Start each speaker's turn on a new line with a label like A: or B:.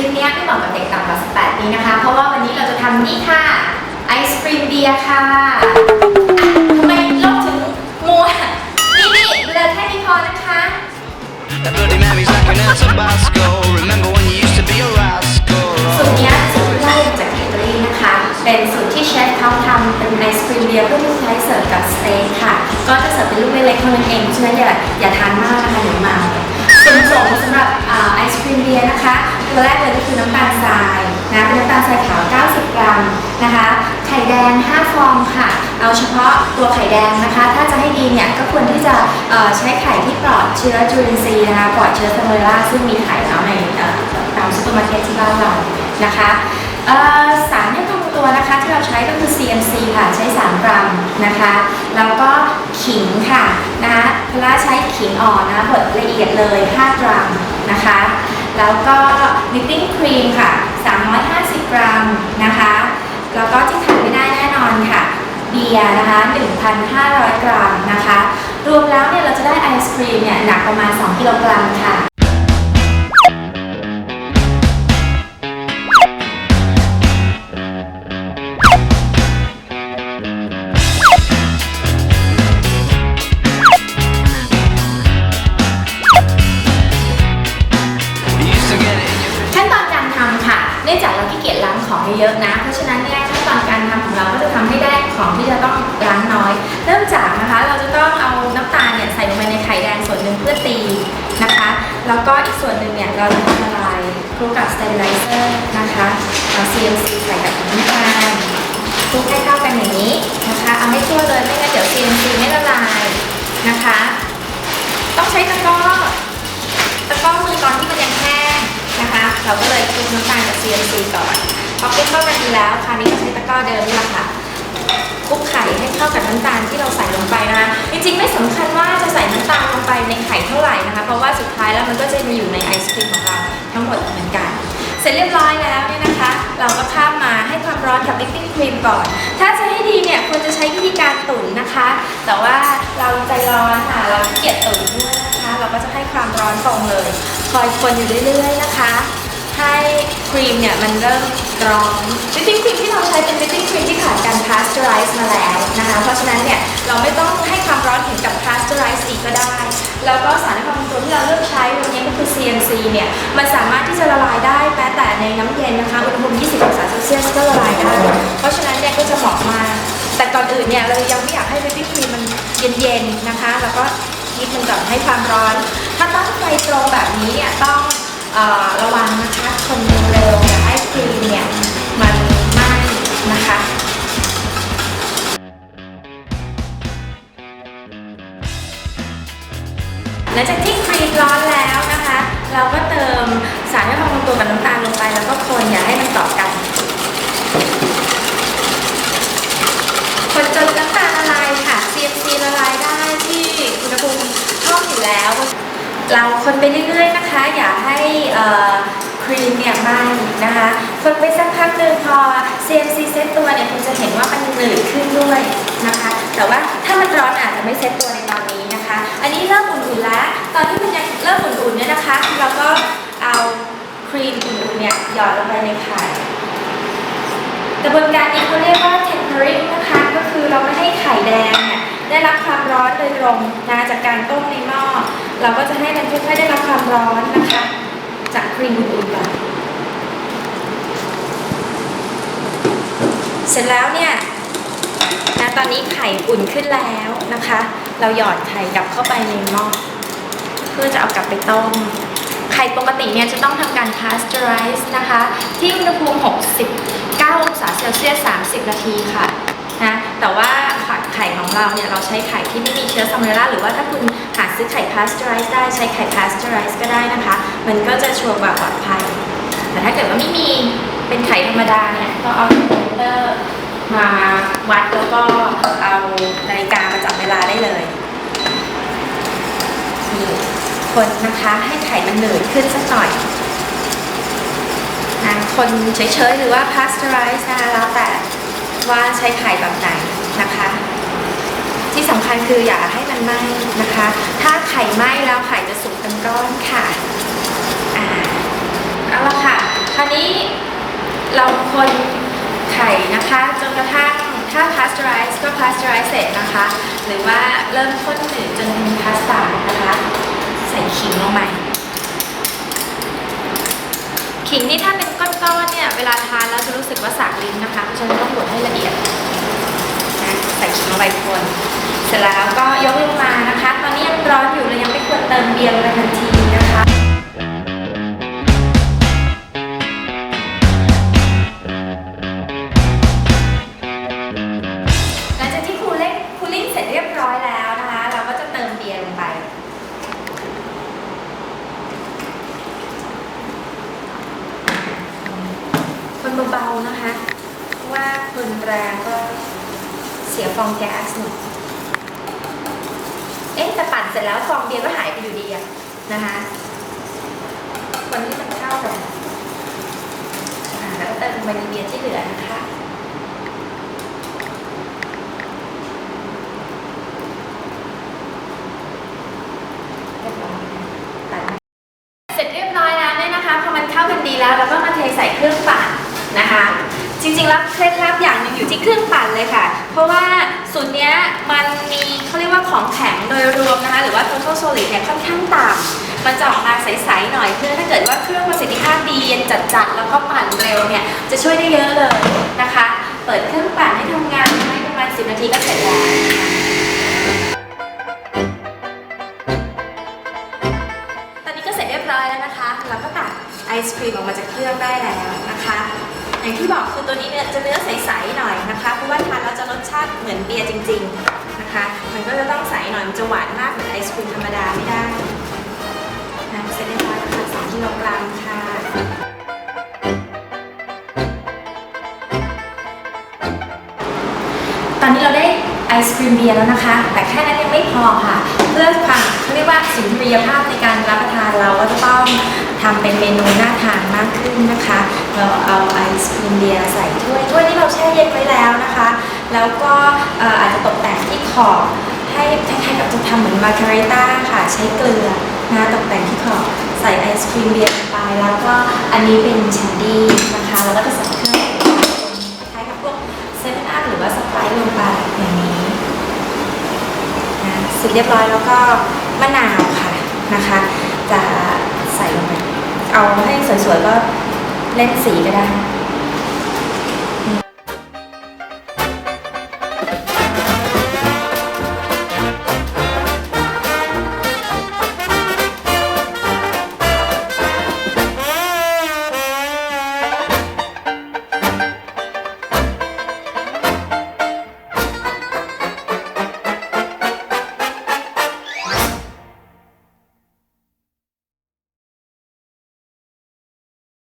A: ลิปนี้ไม่เหมาะกับเด็กต่ำกว่า 18 ปีนะคะ เพราะว่าวันนี้เราจะทำนี่ค่ะ ไอศครีมเบียร์ค่ะทำไมโลกถึงมัว นี่นี่เลอแค่นี้พอนะคะ
B: That bloody Mary's like an El Tabasco. Remember when you used to be a rascal?
A: สูตรเนี้ยสูตรที่ได้จากอิตาลีนะคะ เป็นสูตรที่เชฟเขาทำเป็นไอศครีมเบียร์เพื่อที่จะใช้เสิร์ฟกับสเต็กค่ะ ก็จะเสิร์ฟเป็นลูกเล็กๆเท่านั้นเองเพราะฉะนั้นอย่าอย่าทานมากนะคะเดี๋ยวเมาส่วนผสมสำหรับอ่าไอศครีมเบียร์นะคะ ตัวแรกเลยก็คือน้ำตาลทรายนะเป็นน้ำตาลทรายขาว 90 กรัมนะคะ ไข่แดง 5 ฟองค่ะ เอาเฉพาะตัวไข่แดงนะคะ ถ้าจะให้ดีเนี่ยก็ควรที่จะใช้ไข่ที่ปลอดเชื้อจุลินทรีย์นะคะปลอดเชื้อซามเรลล่าซึ่งมีขายแล้วในตามซูเปอร์มาร์เก็ตที่บ้านเรานะคะสารให้ตรงตัวนะคะที่เราใช้ก็คือ CMC ค่ะใช้ 3 กรัมนะคะแล้วก็ขิงค่ะนะคะพลาใช้ขิงอ่อนนะบดละเอียดเลย 5 กรัมนะคะ แล้วก็วิปปิ้งครีมค่ะ 350 กรัมนะคะ แล้วก็ที่ขาดไม่ได้แน่นอนค่ะ เบียร์นะคะ 1,500 กรัมนะคะ รวมแล้วเนี่ยเราจะได้ไอศครีมเนี่ยหนักประมาณ 2 กิโลกรัมค่ะ ส่วนหนึ่งเราจะทำละลายคลุกกับสเตอริไลเซอร์นะคะเอา CMC ใส่กับน้ำตาลคลุกให้เข้ากันอย่างนี้นะคะเอาให้ทั่วเลยไม่งั้นเดี๋ยว CMC ไม่ละลายนะคะ ต้องใช้ตะกร้อตะกร้อมือตอนที่มันยังแห้งนะคะ เราก็เลยคลุกน้ำตาลกับ CMC ก่อนพอคลุกเข้ากันดีแล้วคราวนี้ก็ใช้ตะกร้อเดิมนี่แหละค่ะคลุกไข่ให้เข้ากับน้ำตาลที่เราใส่ลงไปนะคะจริงๆไม่สำคัญว่า ไปในไข่เท่าไหร่นะคะ เพราะว่าสุดท้ายแล้วมันก็จะมาอยู่ในไอศครีมของเราทั้งหมดเหมือนกัน เสร็จเรียบร้อยแล้วเนี่ยนะคะ เราก็ข้ามมาให้ความร้อนกับวิปปิ้งครีมก่อน ถ้าจะให้ดีเนี่ยควรจะใช้วิธีการตุ๋นนะคะ แต่ว่าเราใจร้อนค่ะ เราเกียจตุ๋นด้วยนะคะ เราก็จะให้ความร้อนตรงเลย คอยคนอยู่เรื่อยๆนะคะให้ครีมเนี่ยมันเริ่มร้อนวิปปิ้งครีมที่เราใช้เป็นวิปปิ้งครีมที่ผ่านการพาสเจอไรซ์มาแล้วนะคะ เพราะฉะนั้นเนี่ยเราไม่ต้องให้ความร้อนถึงกับ เนี่ยมันสามารถที่จะละลายได้แม้แต่ในน้ำเย็นนะคะอุณหภูมิ 20 องศาเซลเซียสก็ละลายได้ เพราะฉะนั้นเนี่ยก็จะเหมาะมากแต่ก่อนอื่นเนี่ยเรายังไม่อยากให้วิปปิ้งครีมมันเย็นๆนะคะ แล้วก็นิดนึงก่อนให้ความร้อน ถ้าตั้งไฟตรงแบบนี้เนี่ยต้องเออระวังนะคะคนเร็วๆอย่าให้ครีมเนี่ยมันไหม้นะคะหลังจากที่ครีมร้อน เราก็เติมสารให้พองตัวกับน้ำตาลลงไป แล้วก็คนอย่าให้มันเกาะกัน คนจนน้ำตาลละลายค่ะ CMC ละลายได้ที่อุณหภูมิห้องอยู่แล้ว เราคนไปเรื่อยๆนะคะ อย่าให้ครีมเนี่ยไหม้นะคะ คนไปสักพักหนึ่งพอ CMC เซตตัวเนี่ยคุณจะเห็นว่ามันหนืดขึ้นด้วยนะคะ แต่ว่าถ้ามันร้อนอาจจะไม่เซตตัวในตอนนี้นะคะ อันนี้เริ่มอุ่นๆแล้ว ตอนที่มันยังเริ่มอุ่นๆเนี่ยนะคะ เราก็เอาครีมอุ่นๆเนี่ยหยอดลงไป ในไข่กระบวนการนี้เขาเรียกว่า tempering นะคะ ก็คือเราไม่ให้ไข่แดงเนี่ยได้รับความร้อนโดยตรงนะจากการต้มในหม้อเราก็จะให้มันค่อยๆได้รับความร้อนนะคะ จากครีมอุ่นๆก่อนเสร็จแล้วเนี่ยนะตอนนี้ไข่อุ่นขึ้นแล้วนะคะ เราหยอดไข่กลับเข้าไปในหม้อเพื่อจะเอากลับไปต้ม ไข่ปกติเนี่ยจะต้องทำการ pasteurize นะคะ ที่อุณหภูมิ 69 องศาเซลเซียส 30 นาทีค่ะนะแต่ว่าไข่ของเราเนี่ยเราใช้ไข่ที่ไม่มีเชื้อซามูเรล่าหรือว่าถ้าคุณหาซื้อไข่ pasteurize ได้ใช้ไข่ pasteurize ก็ได้นะคะ มันก็จะชัวร์กว่าปลอดภัย แต่ถ้าเกิดว่าไม่มีเป็นไข่ธรรมดาเนี่ยก็เอาคอมพิวเตอร์มาวัดแล้วก็เอานาฬิกามาจับเวลาได้เลย คนนะคะให้ไข่มันเหนืดขึ้นสักหน่อยนะคนเฉยๆหรือว่า pasteurize นะคะแล้วแต่ว่าใช้ไข่แบบไหนนะคะ ที่สำคัญคืออย่าให้มันไหม้นะคะ ถ้าไข่ไหม้แล้วไข่จะสุกเป็นก้อนค่ะอ่าเอาละค่ะ คราวนี้เราคนไข่นะคะจนกระทั่งถ้า pasteurize ก็ pasteurize เสร็จนะคะ หรือว่าเริ่มข้นหนืดจนเป็นพาสต้านะคะ ใส่ขิงลงไปขิงนี่ถ้าเป็นก้อนๆเนี่ยเวลาทานแล้วจะรู้สึกว่าสากลิ้นนะคะเพราะฉะนั้นต้องบดให้ละเอียดนะใส่ขิงลงไปคนเสร็จแล้วก็ยกลงมานะคะ ตอนนี้ยังร้อนอยู่เลยยังไม่ควรเติมเบียร์ลงไปทันที สียฟองแก๊สหมดเอ๊ะแต่ปั่นเสร็จแล้วฟองเบียร์ก็หายไปอยู่ดีอะนะคะคนที่มันเข้ากันแล้วก็เติมไปในเบียร์ที่เหลือนะคะเสร็จเรียบร้อยแล้วเนี่ยนะคะพอมันเข้ากันดีแล้วเราก็มาเทใส่เครื่องปั่นนะคะ จริงๆแล้วเคล็ดลับอย่างหนึ่งอยู่ที่เครื่องปั่นเลยค่ะ เพราะว่าสูตรเนี้ยมันมีเขาเรียกว่าของแข็งโดยรวมนะคะ หรือว่า total solid เนี่ยค่อนข้างต่ำมันจะออกมาใสๆหน่อยเพื่อถ้าเกิดว่าเครื่องประสิทธิภาพดีเย็นจัดๆแล้วก็ปั่นเร็วเนี่ยจะช่วยได้เยอะเลยนะคะ เปิดเครื่องปั่นให้ทำงานให้ประมาณ 10 นาทีก็เสร็จแล้วตอนนี้ก็เสร็จเรียบร้อยแล้วนะคะเราก็ตักไอศครีมออกมาจากเครื่องได้แล้วนะคะ อย่างที่บอกคือตัวนี้เนี่ยจะเนื้อใสๆหน่อยนะคะเพราะว่าทานแล้วจะรสชาติเหมือนเบียร์จริง ๆนะคะ มันก็จะต้องใสหน่อยมันจะหวานมากเหมือนไอศครีมธรรมดาไม่ได้นะเสร็จเรียบร้อยแล้วค่ะสองกิโลกรัมค่ะตอนนี้เราได้ไอศครีมเบียร์แล้วนะคะ แต่แค่นั้นยังไม่พอค่ะ เพื่อความ เรียกว่าสุนทรียภาพในการรับประทานเราก็จะต้องทำเป็นเมนูน่าทานมากขึ้นนะคะ เราเอาไอศครีมเบียร์ใส่ถ้วยถ้วยนี้เราแช่เย็นไว้แล้วนะคะ แล้วก็อาจจะตกแต่งที่ขอบให้คล้ายๆกับจะทำเหมือนมาการิต้าค่ะใช้เกลือนะตกแต่งที่ขอบใส่ไอศครีมเบียร์ลงไป แล้วก็อันนี้เป็นแชนดี้นะคะ แล้วก็จะใส่เครื่องคล้ายกับพวกเซเว่นอัพหรือว่าสไปร์ลงไปอย่างนี้นะเสร็จเรียบร้อยแล้วก็ มะนาวค่ะนะคะ จะใส่ลงไปเอาให้สวยๆก็เล่นสีก็ได้